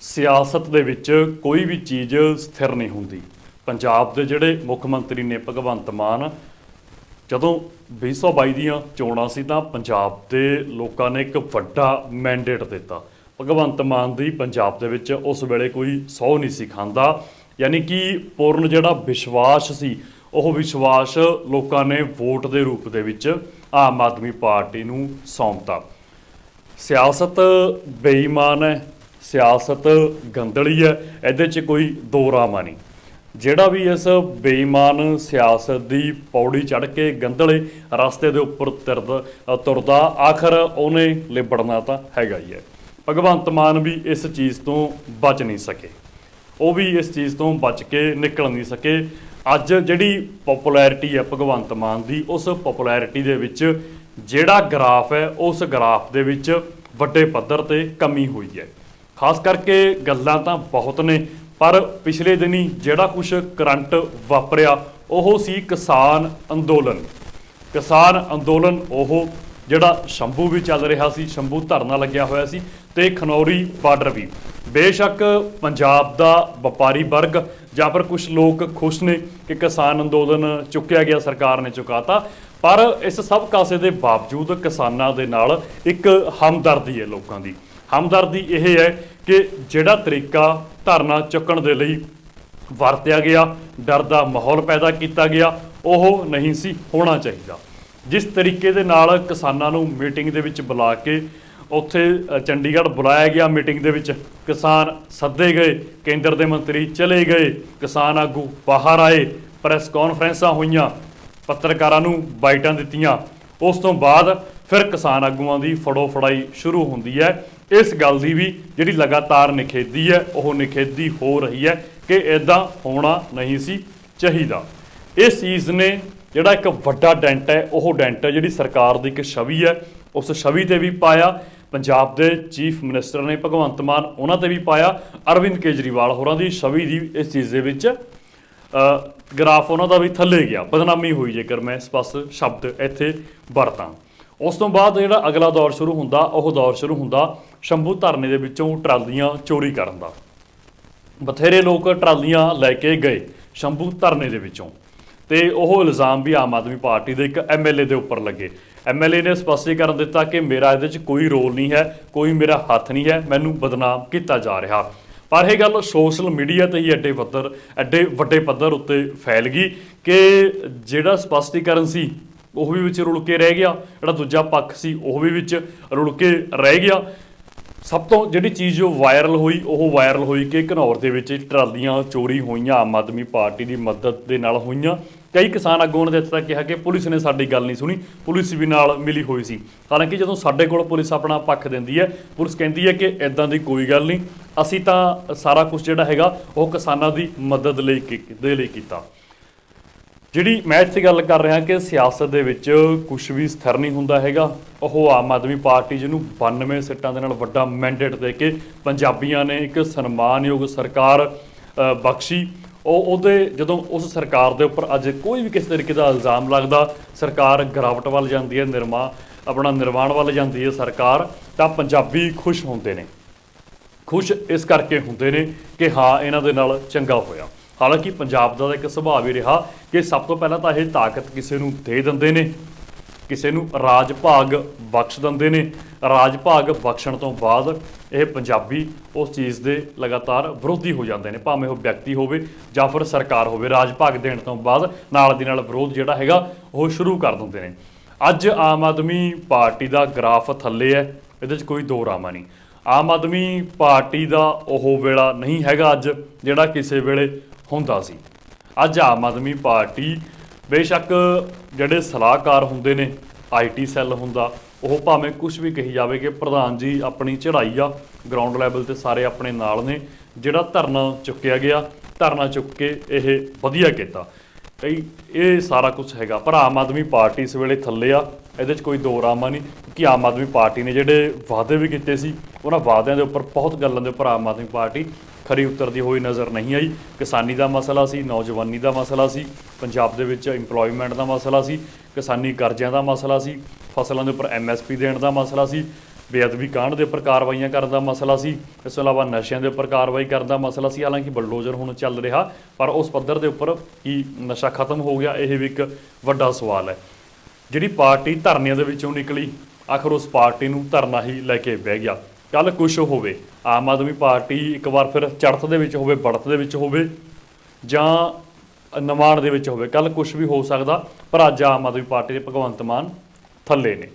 ਸਿਆਸਤ ਦੇ ਵਿੱਚ ਕੋਈ ਵੀ ਚੀਜ਼ ਸਥਿਰ ਨਹੀਂ ਹੁੰਦੀ। ਪੰਜਾਬ ਦੇ ਜਿਹੜੇ ਮੁੱਖ ਮੰਤਰੀ ਨੇ ਭਗਵੰਤ ਮਾਨ, ਜਦੋਂ 2022 ਦੀਆਂ ਚੋਣਾਂ ਸੀ ਤਾਂ ਪੰਜਾਬ ਦੇ ਲੋਕਾਂ ਨੇ ਇੱਕ ਵੱਡਾ ਮੈਂਡੇਟ ਦਿੱਤਾ। ਭਗਵੰਤ ਮਾਨ ਦੀ ਪੰਜਾਬ ਦੇ ਵਿੱਚ ਉਸ ਵੇਲੇ ਕੋਈ ਸੌ ਨਹੀਂ ਸੀ ਖਾਂਦਾ। ਯਾਨੀ ਕਿ ਪੂਰਨ ਜਿਹੜਾ ਵਿਸ਼ਵਾਸ ਸੀ, ਉਹ ਵਿਸ਼ਵਾਸ ਲੋਕਾਂ ਨੇ ਵੋਟ ਦੇ ਰੂਪ ਦੇ ਵਿੱਚ ਆਮ ਆਦਮੀ ਪਾਰਟੀ ਨੂੰ ਸੌਂਪਤਾ। ਸਿਆਸਤ ਬੇਈਮਾਨ ਹੈ। ਸਿਆਸਤ ਗੰਦਲੀ ਹੈ, ਇਹਦੇ 'ਚ ਕੋਈ ਦੋ ਰਾਮਾ ਨਹੀਂ। ਜਿਹੜਾ ਵੀ ਇਸ ਬੇਈਮਾਨ ਸਿਆਸਤ ਦੀ ਪੌੜੀ ਚੜ ਕੇ ਗੰਦਲੇ ਰਸਤੇ ਦੇ ਉੱਪਰ ਤੁਰਦਾ ਤੁਰਦਾ, ਆਖਰ ਉਹਨੇ ਲਿਬੜਨਾ ਤਾਂ ਹੈਗਾ ਹੀ ਹੈ। ਭਗਵੰਤ ਮਾਨ ਵੀ ਇਸ ਚੀਜ਼ ਤੋਂ ਬਚ ਨਹੀਂ ਸਕੇ। ਉਹ ਵੀ ਇਸ ਚੀਜ਼ ਤੋਂ ਬਚ ਕੇ ਨਿਕਲ ਨਹੀਂ ਸਕੇ। ਅੱਜ ਜਿਹੜੀ ਪਪੂਲੈਰਿਟੀ ਹੈ ਭਗਵੰਤ ਮਾਨ ਦੀ, ਉਸ ਪਪੂਲੈਰਿਟੀ ਦੇ ਵਿੱਚ ਜਿਹੜਾ ਗ੍ਰਾਫ ਹੈ, ਉਸ ਗ੍ਰਾਫ ਦੇ ਵਿੱਚ ਵੱਡੇ ਪੱਧਰ ਤੇ ਕਮੀ ਹੋਈ ਹੈ। ਖਾਸ ਕਰਕੇ ਗੱਲਾਂ ਤਾਂ ਬਹੁਤ ਨੇ, ਪਰ ਪਿਛਲੇ ਦਿਨੀ ਜਿਹੜਾ ਕੁਝ ਕਰੰਟ ਵਾਪਰਿਆ, ਉਹ ਸੀ ਕਿਸਾਨ ਅੰਦੋਲਨ। ਕਿਸਾਨ ਅੰਦੋਲਨ ਉਹ ਜਿਹੜਾ ਸ਼ੰਭੂ ਵੀ ਚੱਲ ਰਿਹਾ ਸੀ, ਸ਼ੰਭੂ ਧਰਨਾ ਲੱਗਿਆ ਹੋਇਆ ਸੀ ਤੇ ਖਨੌਰੀ ਬਾਰਡਰ ਵੀ। ਬੇਸ਼ੱਕ ਪੰਜਾਬ ਦਾ ਵਪਾਰੀ ਵਰਗ, ਜਾਂ ਫਿਰ ਕੁਝ ਲੋਕ ਖੁਸ਼ ਨੇ ਕਿ ਕਿਸਾਨ ਅੰਦੋਲਨ ਚੁੱਕਿਆ ਗਿਆ, ਸਰਕਾਰ ਨੇ ਚੁਕਾਤਾ, ਪਰ ਇਸ ਸਭ ਕਾਸੇ ਦੇ ਬਾਵਜੂਦ ਕਿਸਾਨਾਂ ਦੇ ਨਾਲ ਇੱਕ ਹਮਦਰਦੀ ਹੈ ਲੋਕਾਂ ਦੀ। ਹਮਦਰਦੀ ਇਹ ਹੈ ਕਿ ਜਿਹੜਾ ਤਰੀਕਾ ਧਰਨਾ ਚੁੱਕਣ ਦੇ ਲਈ ਵਰਤਿਆ ਗਿਆ, ਡਰ ਦਾ ਮਾਹੌਲ ਪੈਦਾ ਕੀਤਾ ਗਿਆ, ਉਹ ਨਹੀਂ ਸੀ ਹੋਣਾ ਚਾਹੀਦਾ। ਜਿਸ ਤਰੀਕੇ ਦੇ ਨਾਲ ਕਿਸਾਨਾਂ ਨੂੰ ਮੀਟਿੰਗ ਦੇ ਵਿੱਚ ਬੁਲਾ ਕੇ ਉੱਥੇ ਚੰਡੀਗੜ੍ਹ ਬੁਲਾਇਆ ਗਿਆ ਮੀਟਿੰਗ ਦੇ ਵਿੱਚ, ਕਿਸਾਨ ਸੱਦੇ ਗਏ, ਕੇਂਦਰ ਦੇ ਮੰਤਰੀ ਚਲੇ ਗਏ, ਕਿਸਾਨ ਆਗੂ ਬਾਹਰ ਆਏ, ਪ੍ਰੈਸ ਕਾਨਫਰੰਸਾਂ ਹੋਈਆਂ, ਪੱਤਰਕਾਰਾਂ ਨੂੰ ਬਾਈਟਾਂ ਦਿੱਤੀਆਂ। ਉਸ ਤੋਂ ਬਾਅਦ ਫਿਰ ਕਿਸਾਨ ਆਗੂਆਂ ਦੀ ਫੜੋ ਫੜਾਈ ਸ਼ੁਰੂ ਹੁੰਦੀ ਹੈ। ਇਸ ਗੱਲ ਦੀ ਵੀ ਜਿਹੜੀ ਲਗਾਤਾਰ ਨਿਖੇਧੀ ਹੈ ਉਹ ਨਿਖੇਧੀ ਹੋ ਰਹੀ ਹੈ ਕਿ ਇਦਾਂ ਹੋਣਾ ਨਹੀਂ ਸੀ ਚਾਹੀਦਾ। ਇਸ ਚੀਜ਼ ਨੇ ਜਿਹੜਾ ਇੱਕ ਵੱਡਾ ਡੈਂਟ ਹੈ ਉਹ ਡੈਂਟ ਹੈ ਜਿਹੜੀ ਸਰਕਾਰ ਦੀ ਇੱਕ ਛਵੀ ਹੈ ਉਸ ਛਵੀ ਤੇ ਵੀ ਪਾਇਆ। ਪੰਜਾਬ ਦੇ ਚੀਫ ਮਿਨਿਸਟਰ ਨੇ ਭਗਵੰਤ ਮਾਨ ਉਹਨਾਂ ਤੇ ਵੀ ਪਾਇਆ। ਅਰਵਿੰਦ ਕੇਜਰੀਵਾਲ ਹੋਰਾਂ ਦੀ ਛਵੀ ਦੀ ਇਸ ਚੀਜ਼ ਦੇ ਵਿੱਚ ਅ, ਗ੍ਰਾਫ ਉਹਨਾਂ ਦਾ ਵੀ ਥੱਲੇ ਗਿਆ ਬਦਨਾਮੀ ਹੋਈ ਜੇਕਰ ਮੈਂ ਸਪਸ਼ਟ ਸ਼ਬਦ ਇੱਥੇ ਵਰਤਾਂ। ਉਸ ਤੋਂ ਬਾਅਦ ਜਿਹੜਾ ਅਗਲਾ ਦੌਰ ਸ਼ੁਰੂ ਹੁੰਦਾ ਉਹ ਦੌਰ ਸ਼ੁਰੂ ਹੁੰਦਾ ਸ਼ੰਭੂ ਧਰਨੇ ਦੇ ਵਿੱਚੋਂ ਟਰਾਲੀਆਂ ਚੋਰੀ ਕਰਨ ਦਾ। ਬਥੇਰੇ ਲੋਕ ਟਰਾਲੀਆਂ ਲੈ ਕੇ ਗਏ ਸ਼ੰਭੂ ਧਰਨੇ ਦੇ ਵਿੱਚੋਂ। ਤੇ ਉਹ ਇਲਜ਼ਾਮ ਵੀ ਆਮ ਆਦਮੀ ਪਾਰਟੀ ਦੇ ਇੱਕ ਐਮਐਲਏ ਦੇ ਉੱਪਰ ਲੱਗੇ। ਐਮਐਲਏ ਨੇ ਸਪਸ਼ਟੀਕਰਨ ਦਿੱਤਾ ਕਿ ਮੇਰਾ ਇਹਦੇ 'ਚ ਕੋਈ ਰੋਲ ਨਹੀਂ ਹੈ, ਕੋਈ ਮੇਰਾ ਹੱਥ ਨਹੀਂ ਹੈ, ਮੈਨੂੰ ਬਦਨਾਮ ਕੀਤਾ ਜਾ ਰਿਹਾ। ਪਰ ਇਹ ਗੱਲ ਸੋਸ਼ਲ ਮੀਡੀਆ ਤੇ ਹੀ ਐਡੇ ਪੱਧਰ ਐਡੇ ਵੱਡੇ ਪੱਧਰ ਉੱਤੇ ਫੈਲ ਗਈ ਕਿ ਜਿਹੜਾ ਸਪਸ਼ਟੀਕਰਨ ਸੀ, ਉਹ ਵੀ ਵਿੱਚ ਰੁਲ ਕੇ ਰਹਿ ਗਿਆ। ਜਿਹੜਾ ਦੂਜਾ ਪੱਖ ਸੀ, ਉਹ ਵੀ ਵਿੱਚ ਰੁਲ ਕੇ ਰਹਿ ਗਿਆ। ਸਭ ਤੋਂ ਜਿਹੜੀ ਚੀਜ਼ ਜੋ ਵਾਇਰਲ ਹੋਈ, ਉਹ ਵਾਇਰਲ ਹੋਈ ਕਿ ਘਨੌਰ ਦੇ ਵਿੱਚ ਟਰਾਲੀਆਂ ਚੋਰੀ ਹੋਈਆਂ, ਆਮ ਆਦਮੀ ਪਾਰਟੀ ਦੀ ਮਦਦ ਦੇ ਨਾਲ ਹੋਈਆਂ। ਕਈ ਕਿਸਾਨ ਆਗੂਆਂ ਨੇ ਦਿੱਤਾ ਕਿਹਾ ਕਿ ਪੁਲਿਸ ਨੇ ਸਾਡੀ ਗੱਲ ਨਹੀਂ ਸੁਣੀ, ਪੁਲਿਸ ਵੀ ਨਾਲ ਮਿਲੀ ਹੋਈ ਸੀ। ਹਾਲਾਂਕਿ ਜਦੋਂ ਸਾਡੇ ਕੋਲ ਪੁਲਿਸ ਆਪਣਾ ਪੱਖ ਦਿੰਦੀ ਹੈ, ਪੁਲਿਸ ਕਹਿੰਦੀ ਹੈ ਕਿ ਇਦਾਂ ਦੀ ਕੋਈ ਗੱਲ ਨਹੀਂ। ਅਸੀਂ ਤਾਂ ਸਾਰਾ ਕੁਝ ਜਿਹੜਾ ਹੈਗਾ, ਉਹ ਕਿਸਾਨਾਂ ਦੀ ਮਦਦ ਲਈ ਕੀ- ਦੇ ਲਈ ਕੀਤਾ। ਜਿਹੜੀ ਮੈਂ ਇੱਥੇ ਗੱਲ ਕਰ ਰਿਹਾ ਕਿ ਸਿਆਸਤ ਦੇ ਵਿੱਚ ਕੁਝ ਵੀ ਸਥਿਰ ਨਹੀਂ ਹੁੰਦਾ ਹੈਗਾ, ਉਹ ਆਮ ਆਦਮੀ ਪਾਰਟੀ ਜਿਹਨੂੰ 92 ਸੀਟਾਂ ਦੇ ਨਾਲ ਵੱਡਾ ਮੈਂਡੇਟ ਦੇ ਕੇ ਪੰਜਾਬੀਆਂ ਨੇ ਇੱਕ ਸਨਮਾਨਯੋਗ ਸਰਕਾਰ ਬਖਸ਼ੀ। ਉਹ ਉਹਦੇ ਜਦੋਂ ਉਸ ਸਰਕਾਰ ਦੇ ਉੱਪਰ ਅੱਜ ਕੋਈ ਵੀ ਕਿਸੇ ਤਰੀਕੇ ਦਾ ਇਲਜ਼ਾਮ ਲੱਗਦਾ, ਸਰਕਾਰ ਗਿਰਾਵਟ ਵੱਲ ਜਾਂਦੀ ਹੈ, ਨਿਰਮਾ, ਆਪਣਾ ਨਿਰਵਾਣ ਵੱਲ ਜਾਂਦੀ ਹੈ ਸਰਕਾਰ, ਤਾਂ ਪੰਜਾਬੀ ਖੁਸ਼ ਹੁੰਦੇ ਨੇ। ਖੁਸ਼ ਇਸ ਕਰਕੇ ਹੁੰਦੇ ਨੇ ਕਿ ਹਾਂ, ਇਹਨਾਂ ਦੇ ਨਾਲ ਚੰਗਾ ਹੋਇਆ। ਹਾਲਾਂਕਿ ਪੰਜਾਬ ਦਾ ਤਾਂ ਇੱਕ ਸੁਭਾਅ ਹੀ ਰਿਹਾ ਕਿ ਸਭ ਤੋਂ ਪਹਿਲਾਂ ਤਾਂ ਇਹ ਤਾਕਤ ਕਿਸੇ ਨੂੰ ਦੇ ਦਿੰਦੇ ਨੇ, ਕਿਸੇ ਨੂੰ ਰਾਜ ਭਾਗ ਬਖਸ਼ ਦਿੰਦੇ ਨੇ। ਰਾਜ ਭਾਗ ਬਖਸ਼ਣ ਤੋਂ ਬਾਅਦ ਇਹ ਪੰਜਾਬੀ ਉਸ ਚੀਜ਼ ਦੇ ਲਗਾਤਾਰ ਵਿਰੋਧੀ ਹੋ ਜਾਂਦੇ ਨੇ, ਭਾਵੇਂ ਉਹ ਵਿਅਕਤੀ ਹੋਵੇ ਜਾਂ ਫਿਰ ਸਰਕਾਰ ਹੋਵੇ ਰਾਜ ਭਾਗ ਦੇਣ ਤੋਂ ਬਾਅਦ ਨਾਲ ਦੀ ਨਾਲ ਵਿਰੋਧ ਜਿਹੜਾ ਹੈਗਾ ਉਹ ਸ਼ੁਰੂ ਕਰ ਦਿੰਦੇ ਨੇ। ਅੱਜ ਆਮ ਆਦਮੀ ਪਾਰਟੀ ਦਾ ਗ੍ਰਾਫ ਥੱਲੇ ਹੈ, ਇਹਦੇ 'ਚ ਕੋਈ ਦੋ ਰਾਮਾ ਨਹੀਂ। ਆਮ ਆਦਮੀ ਪਾਰਟੀ ਦਾ ਉਹ ਵੇਲਾ ਨਹੀਂ ਹੈਗਾ ਅੱਜ, ਜਿਹੜਾ ਕਿਸੇ ਵੇਲੇ ਹੁੰਦਾ ਸੀ। ਅੱਜ ਆਮ ਆਦਮੀ ਪਾਰਟੀ ਬੇਸ਼ੱਕ ਜਿਹੜੇ ਸਲਾਹਕਾਰ ਹੁੰਦੇ ਨੇ ਆਈਟੀ ਸੈੱਲ ਹੁੰਦਾ, ਉਹ ਭਾਵੇਂ ਕੁਝ ਵੀ ਕਹੀ ਜਾਵੇ ਕਿ ਪ੍ਰਧਾਨ ਜੀ ਆਪਣੀ ਚੜ੍ਹਾਈ ਆ ਗਰਾਊਂਡ ਲੈਵਲ ਤੇ ਸਾਰੇ ਆਪਣੇ ਨਾਲ ਨੇ, ਜਿਹੜਾ ਧਰਨਾ ਚੁੱਕਿਆ ਗਿਆ, ਧਰਨਾ ਚੁੱਕ ਕੇ ਇਹ ਵਧੀਆ ਕੀਤਾ। ਕਈ ਇਹ ਸਾਰਾ ਕੁਝ ਹੈਗਾ। ਪਰ ਆਮ ਆਦਮੀ ਪਾਰਟੀ ਇਸ ਵੇਲੇ ਥੱਲੇ ਆ, ਇਹਦੇ 'ਚ ਕੋਈ ਦੋ ਰਾਮਾ ਨਹੀਂ ਕਿ ਆਮ ਆਦਮੀ ਪਾਰਟੀ ਨੇ ਜਿਹੜੇ ਵਾਅਦੇ ਵੀ ਕੀਤੇ ਸੀ, ਉਹਨਾਂ ਵਾਅਦਿਆਂ ਦੇ ਉੱਪਰ, ਬਹੁਤ ਗੱਲਾਂ ਦੇ ਉੱਪਰ ਆਮ ਆਦਮੀ ਪਾਰਟੀ ਖਰੀ ਉਤਰਦੀ ਹੋਈ ਨਜ਼ਰ ਨਹੀਂ ਆਈ। ਕਿਸਾਨੀ ਦਾ ਮਸਲਾ ਸੀ, ਨੌਜਵਾਨੀ ਦਾ ਮਸਲਾ ਸੀ, ਪੰਜਾਬ ਦੇ ਵਿੱਚ EMPLOYMENT ਦਾ ਮਸਲਾ ਸੀ, ਕਿਸਾਨੀ ਕਰਜ਼ਿਆਂ ਦਾ ਮਸਲਾ ਸੀ, ਫਸਲਾਂ ਦੇ ਉੱਪਰ MSP ਦੇਣ ਦਾ ਮਸਲਾ ਸੀ, ਬੇਅਦਬੀ ਕਾਂਡ ਦੇ ਉੱਪਰ ਕਾਰਵਾਈਆਂ ਕਰਨ ਦਾ ਮਸਲਾ ਸੀ, ਇਸ ਤੋਂ ਇਲਾਵਾ ਨਸ਼ਿਆਂ ਦੇ ਉੱਪਰ ਕਾਰਵਾਈ ਕਰਨ ਦਾ ਮਸਲਾ ਸੀ, ਹਾਲਾਂਕਿ ਬਲਡੋਜ਼ਰ ਹੁਣ ਚੱਲ ਰਿਹਾ, ਪਰ ਉਸ ਪੱਧਰ ਦੇ ਉੱਪਰ ਕੀ ਨਸ਼ਾ ਖਤਮ ਹੋ ਗਿਆ, ਇਹ ਵੀ ਇੱਕ ਵੱਡਾ ਸਵਾਲ ਹੈ। ਜਿਹੜੀ ਪਾਰਟੀ ਧਰਨਿਆਂ ਦੇ ਵਿੱਚੋਂ ਨਿਕਲੀ, ਆਖਰ ਉਸ ਪਾਰਟੀ ਨੂੰ ਧਰਨਾ ਹੀ ਲੈ ਕੇ ਬਹਿ ਗਿਆ। ਕੱਲ ਕੁਛ ਹੋਵੇ, ਆਮ ਆਦਮੀ ਪਾਰਟੀ ਇੱਕ ਵਾਰ ਫਿਰ ਚੜਤ ਦੇ ਵਿੱਚ ਹੋਵੇ ਬੜਤ ਦੇ ਵਿੱਚ ਹੋਵੇ ਜਾਂ ਨਿਮਾਣ ਦੇ ਵਿੱਚ ਹੋਵੇ ਕੱਲ ਕੁਝ ਵੀ ਹੋ ਸਕਦਾ, ਪਰ ਅੱਜ ਆਮ ਆਦਮੀ ਪਾਰਟੀ ਦੇ ਭਗਵੰਤ ਮਾਨ ਥੱਲੇ ਨੇ।